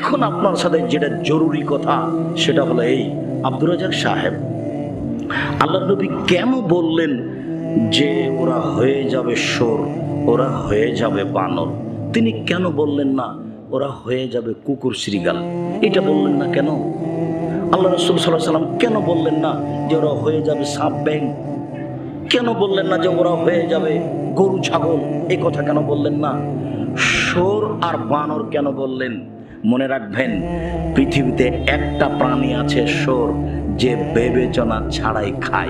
এখন আপনার সাথে যেটা জরুরি কথা, সেটা হলো এই, আব্দুর রাজাক সাহেব। আল্লাহ নবী কেন বললেন যে ওরা হয়ে যাবে সোর ওরা হয়ে যাবে বানর? তিনি কেন বললেন না, ওরা হয়ে যাবে কুকুর শ্রীগাল? এটা বললেন না কেন? আল্লাহ রসুল সাল্লাহ সাল্লাম কেন বললেন না যে ওরা হয়ে যাবে সাপ ব্যাং কেন বললেন না যে ওরা হয়ে যাবে গরু ছাগল? এ কথা কেন বললেন না? সোর আর বানর কেন বললেন? মনে রাখবেন, পৃথিবীতে একটা প্রাণী আছে সোর, যে বিবেচনা ছাড়াই খায়।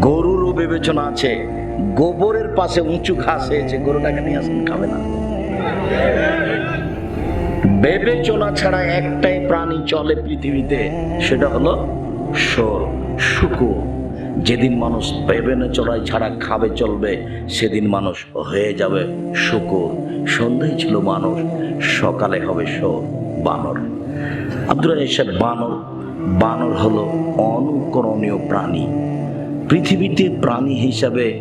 গরুরও বিবেচনা আছে, গোবরের পাশে উঁচু ঘাস হয়েছে, গরুটাকে নিয়ে আসেন, খাবে না। বিবেচনা ছাড়া একটাই প্রাণী চলে পৃথিবীতে, সেটা হলো সোর, শুকুর। যেদিন মানুষ বিবেচনা ছাড়া খাবে, চলবে, সেদিন মানুষ হয়ে যাবে শুকুর। সন্ধ্যায় ছিল মানুষ, সকালে হবে সোর বানর। আব্দুল সাহেব, বানর বানর হলো অনুকরণীয় প্রাণী। পৃথিবীতে প্রাণী হিসাবে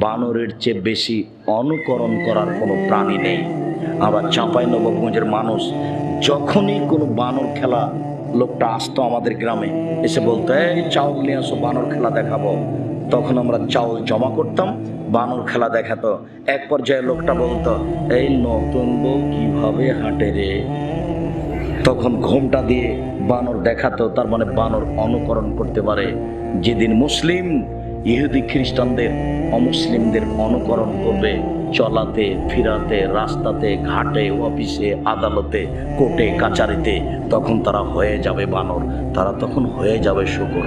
বানরের চেয়ে বেশি অনুকরণ করার কোনো প্রাণী নেই। আবার চাঁপাই নবাবগঞ্জের মানুষ, যখনই কোনো বানর খেলা লোকটা আসতো আমাদের গ্রামে, এসে বলতো, এই চাউল নিয়ে আসো, বানর খেলা দেখাবো। তখন আমরা চাউল জমা করতাম, বানর খেলা দেখাতো। এক পর্যায়ে লোকটা বলতো, এই নতুন বউ কীভাবে হাঁটে রে? তখন ঘোমটা দিয়ে বানর দেখাতো, তার মানে বানর অনুকরণ করতে পারে। যেদিন মুসলিম ইহুদি খ্রিস্টানদের অমুসলিমদের অনুকরণ করবে। চলাতে, ফিরাতে, রাস্তাতে, ঘাটে, অফিসে, আদালতে, কোর্টে, কাচারিতে তখন তারা হয়ে যাবে বানর। তারা তখন হয়ে যাবে শুকুর।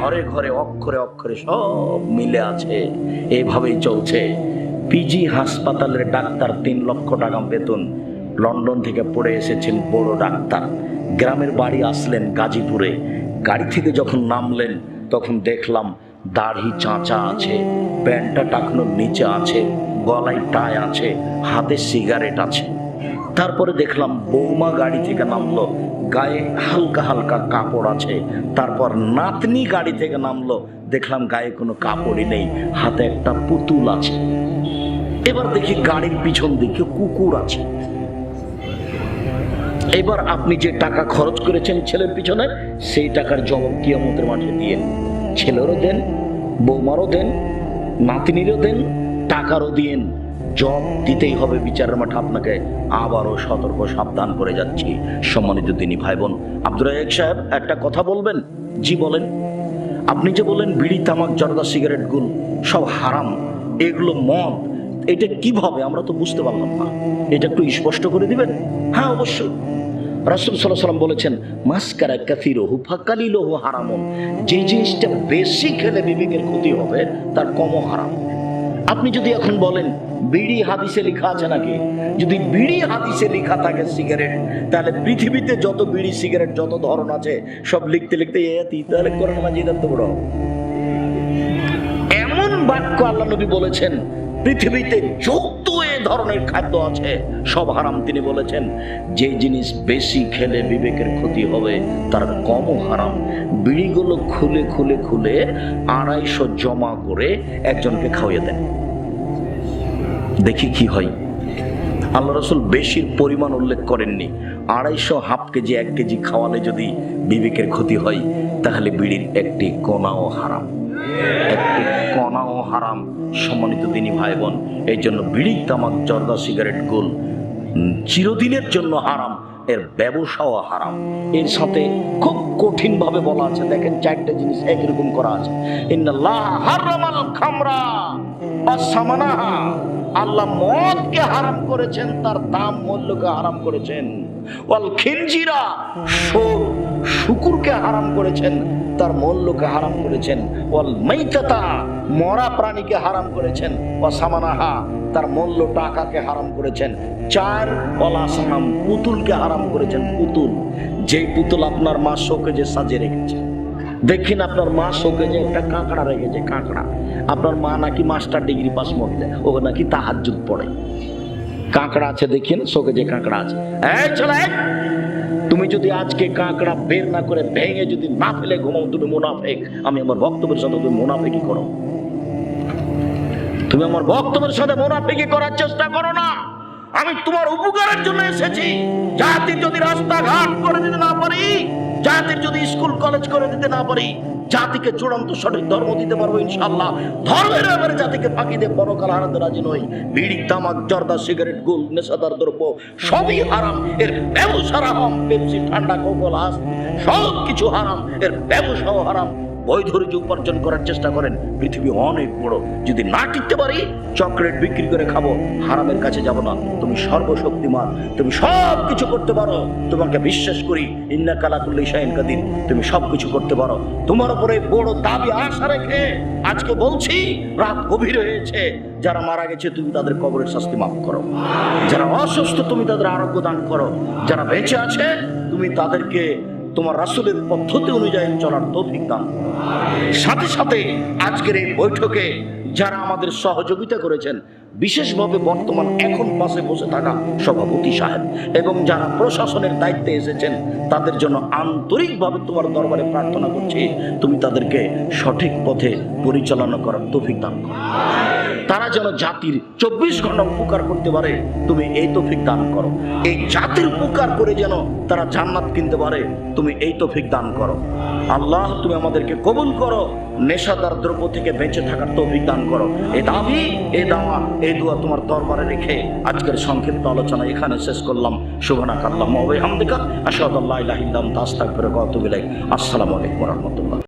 ঘরে ঘরে, অক্ষরে অক্ষরে সব মিলে আছে। এইভাবেই চলছে। পিজি হাসপাতালের ডাক্তার তিন লক্ষ টাকা বেতন। লন্ডন থেকে পড়ে এসেছেন বড় ডাক্তার। গ্রামের বাড়ি আসলেন গাজীপুরে। গাড়ি থেকে যখন নামলেন তখন দেখলাম দাড়ি চাঁচা আছে, প্যান্টটা টাকনোর নিচে আছে, গলায় টাই আছে, হাতে সিগারেট আছে। তারপরে দেখলাম বৌমা গাড়ি থেকে নামলো, গায়ে হালকা হালকা কাপড় আছে। তারপর নাতনি গাড়ি থেকে নামলো, দেখলাম গায়ে কোনো কাপড়ই নেই, হাতে একটা পুতুল আছে। এবার দেখি গাড়ির পিছন দিকে কুকুর আছে। এবার আপনি যে টাকা খরচ করেছেন ছেলের পিছনে, সেই টাকার জবাব কিয়ামতের মাঠে দিয়ে ছেলেরও দেন, বৌমারও দেন, নাতনিরও দেন, টাকারও দিয়েন জব দিতেই হবে বিচারের মাঠে। আপনাকে আবারও সতর্ক, সাবধান করে যাচ্ছি। সম্মানিত তিনি ভাই বোন আব্দুল রাজাক সাহেব, একটা কথা বলবেন? জি, বলেন। আপনি যে বলেন, বিড়ি, তামাক, জর্দা, সিগারেট, গুল, সব হারাম। এগুলো মদ, এটা কীভাবে? আমরা তো বুঝতে পারলাম না। এটা একটু স্পষ্ট করে দিবেন? হ্যাঁ অবশ্যই। রাসুল সাল্লাহ সাল্লাম বলেছেন, মাস্কারা কাফিরহু ফাকালিলহু হারামন। যে জিনিসটা বেশি খেলে বিবেকের ক্ষতি হবে, তার কমও হারাম আপনি যদি এখন বলেন, বিড়ি হাদিসে লেখা আছে নাকি? যদি বিড়ি হাদিসে লেখা থাকে সিগারেট, তাহলে পৃথিবীতে যত বিড়ি, সিগারেট, যত ধরন আছে, সব লিখতে লিখতে তাহলে করেন এমন বাক্য আল্লাহ নবী বলেছেন, পৃথিবীতে এ ধরনের খাদ্য আছে। সব হারাম তিনি বলেছেন। যে জিনিস বেশি খেলে বিবেকের ক্ষতি হবে, তার কমও হারাম। বিড়িগুলো খুলে খুলে খুলে আড়াইশো জমা করে একজনকে খাওয়িয়ে দেন। দেখি কি হয়। আল্লাহ রসুল বেশির পরিমাণ উল্লেখ করেননি। আড়াইশো হাফ কেজি, এক কেজি খাওয়ালে যদি বিবেকের ক্ষতি হয়, তাহলে বিড়ির একটি কোনাও হারাম। একটি কণাও হারাম সম্মানিত তিনি ভাই বোন এই জন্য বিড়ি তামাক জর্দা সিগারেট, গোল চিরদিনের জন্য হারাম, এর ব্যবসাও হারাম। এর সাথে খুব কঠিন ভাবে বলা আছে, দেখেন চারটা জিনিস একরকম করা আছে। আল্লাহ মদকে হারাম করেছেন, তার দাম মূল্যকে হারাম করেছেন। ওয়াল খিনজিরা সোর শুকুরকে হারাম করেছেন, তার মল্লকে হারাম করেছেন। ওয়াল মাইতাতা, মরা প্রাণীকে হারাম করেছেন। ও সামানাহা, তার মল্ল টাকাকে হারাম করেছেন। চার অলাসানাম পুতুলকে হারাম করেছেন। পুতুল, যেই পুতুল আপনার মা শোকেজে সাজিয়ে রেখেছে। দেখেন আপনার মা শোকেজে একটা কাঁকড়া রেখেছে, কাঁকড়া। আপনার মা নাকি মাস্টার ডিগ্রি পাস মহিলা, ও নাকি তাহাজুদ পড়ে। কাঁকড়া আছে, দেখেন, শোকেজে কাঁকড়া আছে। এই চলে তুমি যদি আজকে কাঁকড়া বের না করে ভেঙে যদি না ফেলে ঘুমাও, তুমি মোনাফেক। আমি আমার বক্তব্যের সাথে তুমি মোনাফেকি করো। তুমি আমার বক্তব্যের সাথে মোনাফেকি করার চেষ্টা করো না। আমি তোমার উপকারের জন্য এসেছি। জাতির যদি রাস্তাঘাট করে দিতে না পারি, জাতির যদি স্কুল, কলেজ করে দিতে না পারি জাতিকে চূড়ান্ত সঠিক ধর্ম দিতে পারব ইনশাল্লাহ ধর্মের ব্যাপারে জাতিকে ফাঁকি দিয়ে পরকাল হারাতে রাজি নই। বিড়ি, তামাক, জর্দা, সিগারেট, গুল, নেশাদার দ্রব্য সবই হারাম। এর ব্যবসা হারাম পেপসি, ঠান্ডা কোকল হাস সব কিছু হারাম। এর ব্যবসাও হারাম। বৈধ রুজি উপার্জন করার চেষ্টা করেন। পৃথিবী অনেক বড়। যদি না টিকতে পারি, চকলেট বিক্রি করে খাব। হারামের কাছে যাব না। তুমি সর্বশক্তিমান। তুমি সব কিছু করতে পারো। তোমাকে বিশ্বাস করি, ইন্না কালাকুল্লি শাহিন কাদিন তুমি সব কিছু করতে পারো। তোমার উপরে বড় দাবি, আশা রেখে আজকে বলছি, রাত গভীর হয়েছে। যারা মারা গেছে, তুমি তাদের কবরের শাস্তি মাফ করো। যারা অসুস্থ, তুমি তাদের আরোগ্য দান করো। যারা বেঁচে আছে, তুমি তাদেরকে তোমার রাসুলের পদ্ধতি অনুযায়ী চলার তৌফিক দান। সাথে সাথে আজকের এই বৈঠকে যারা আমাদের সহযোগিতা করেছেন, বিশেষভাবে বর্তমান এখন পাশে বসে থাকা সভাপতি সাহেব এবং যারা প্রশাসনের দায়িত্বে এসেছেন, তাদের জন্য আন্তরিকভাবে তোমার দরবারে প্রার্থনা করছি, তুমি তাদেরকে সঠিক পথে পরিচালনা করার তৌফিক দান করো। তারা যেন জাতির চব্বিশ ঘণ্টা উপকার করতে পারে, তুমি এই তৌফিক দান করো। এই জাতির উপকার করে যেন তারা জান্নাত কিনতে পারে, তুমি এই তৌফিক দান করো। আল্লাহ, তুমি আমাদেরকে কবুল করো, নেশাদার দ্রব্য থেকে বেঁচে থাকার তৌফিক দান করো। এই দাবি এই দাওয়া এই দোয়া তোমার দরবারে রেখে আজকের সংক্ষিপ্ত আলোচনা এখানে শেষ করলাম। শুভনা কাল্লাম আসাদ আসসালামু আলাইকুম রহমতুল্লাহ।